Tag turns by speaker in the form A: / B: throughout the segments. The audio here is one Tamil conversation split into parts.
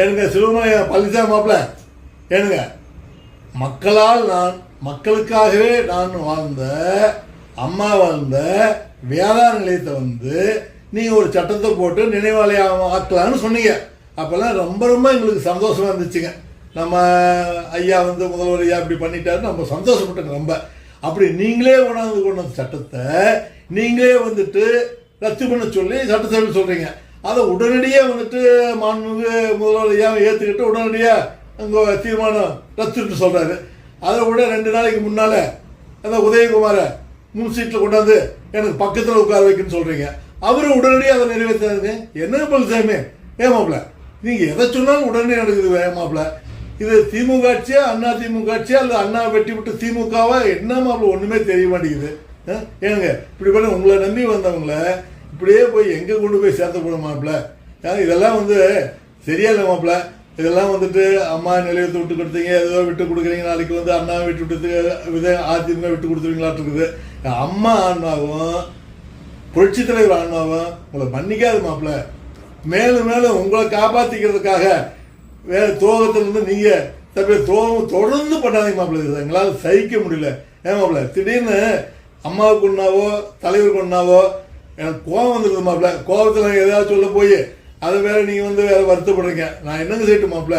A: ஏனுங்க சிவமய பழனிசாமி மாப்பிள்ள ஏனுங்க மக்களால் நான் மக்களுக்காகவே நான் வாழ்ந்த அம்மா வாழ்ந்த வேளாண் நிலையத்தை வந்து நீங்கள் ஒரு சட்டத்தை போட்டு நினைவாலயம் ஆக்கலாம்னு சொன்னீங்க. அப்போல்லாம் ரொம்ப ரொம்ப எங்களுக்கு சந்தோஷமா இருந்துச்சுங்க. நம்ம ஐயா வந்து முதல்வர் ஐயா இப்படி பண்ணிட்டாரு நம்ம சந்தோஷப்பட்டோங்க ரொம்ப. அப்படி நீங்களே கொண்டாந்து கொண்டு வந்த சட்டத்தை நீங்களே வந்துட்டு ரத்து பண்ண சொல்லி சட்டசபையில் சொல்கிறீங்க அதை உடனடியாக வந்துட்டு மாண்புமிகு முதல்வர் ஏற்றுக்கிட்டு உடனடியாக அங்கே தீர்மானம் ரத்துன்னு சொல்கிறாரு அதை விட ரெண்டு நாளைக்கு முன்னால் அந்த உதயகுமாரை முன் சீட்டில் கொண்டாந்து எனக்கு பக்கத்தில் உட்கார வைக்கணும்னு சொல்கிறீங்க அவரும் உடனடியாக அதை நிறைவேற்றாருங்க என்ன பழனிசாமி ஏமாப்ல நீங்கள் எதை சொன்னாலும் உடனே நடக்குது ஏமாப்ல இது திமுக ஆட்சியா அண்ணா திமுக ஆட்சியா அல்லது அண்ணா வெட்டி விட்டு திமுகவா? என்ன மாப்பிள்ள ஒன்றுமே தெரிய மாட்டேங்குது. அஹ்? ஏனுங்க இப்படி பண்ண உங்களை நம்பி வந்தவங்கள இப்படியே போய் எங்கே கொண்டு போய் சேர்த்த போட மாப்பிள்ள ஏன்னா இதெல்லாம் வந்து சரியா இல்லை மாப்பிள்ள இதெல்லாம் வந்துட்டு அம்மா நிலையத்தை விட்டு கொடுத்தீங்க ஏதோ விட்டு கொடுக்குறீங்க நாளைக்கு வந்து அண்ணா விட்டு விட்டு விதை அதிமுக விட்டு கொடுத்துருவீங்களாட்டு இருக்குது. அம்மா ஆன்மாவும் புரட்சி தலைவர் ஆன்மாவும் உங்களை மன்னிக்காது மாப்பிள்ள மேலும் மேலும் உங்களை காப்பாத்திக்கிறதுக்காக வேற துரோகத்திலிருந்து நீங்க தப்பி துரோகம் தொடர்ந்து பண்ணாதீங்க மாப்பிள்ள எங்களால் சகிக்க முடியல. ஏன் மாப்பிள்ள திடீர்னு அம்மாவுக்கு ஒன்றாவோ தலைவருக்கு ஒன்றாவோ எனக்கு கோவம் வந்துருது மாப்பிள்ள. கோவத்தில் எதாவது சொல்ல போய் அதை வேற நீங்கள் வந்து வேற வருத்தப்படுறீங்க. நான் என்னங்க செய்யட்டு மாப்பிள்ள?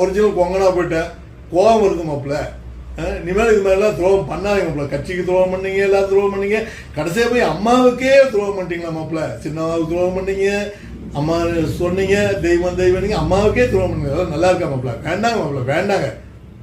A: ஒரிஜினல் கொங்கனா போயிட்டேன். கோவம் இருக்கு மாப்பிள்ள. இனிமேல் இது மாதிரிலாம் துரோகம் பண்ணாதீங்க மாப்பிள்ள. கட்சிக்கு துரோகம் பண்ணீங்க எல்லாம் துரோகம் பண்ணீங்க. கடைசியாக போய் அம்மாவுக்கே துரோகம் பண்ணிட்டீங்களா மாப்பிள்ள? சின்னம்மாவுக்கு துரோகம் பண்ணீங்க. அம்மா சொன்னீங்க தெய்வம் தெய்வம் நீங்கள் அம்மாவுக்கே துரோகம் பண்ணீங்க. அதெல்லாம் நல்லா இருக்கா மாப்பிள்ள? வேண்டாங்க மாப்பிள்ள வேண்டாங்க.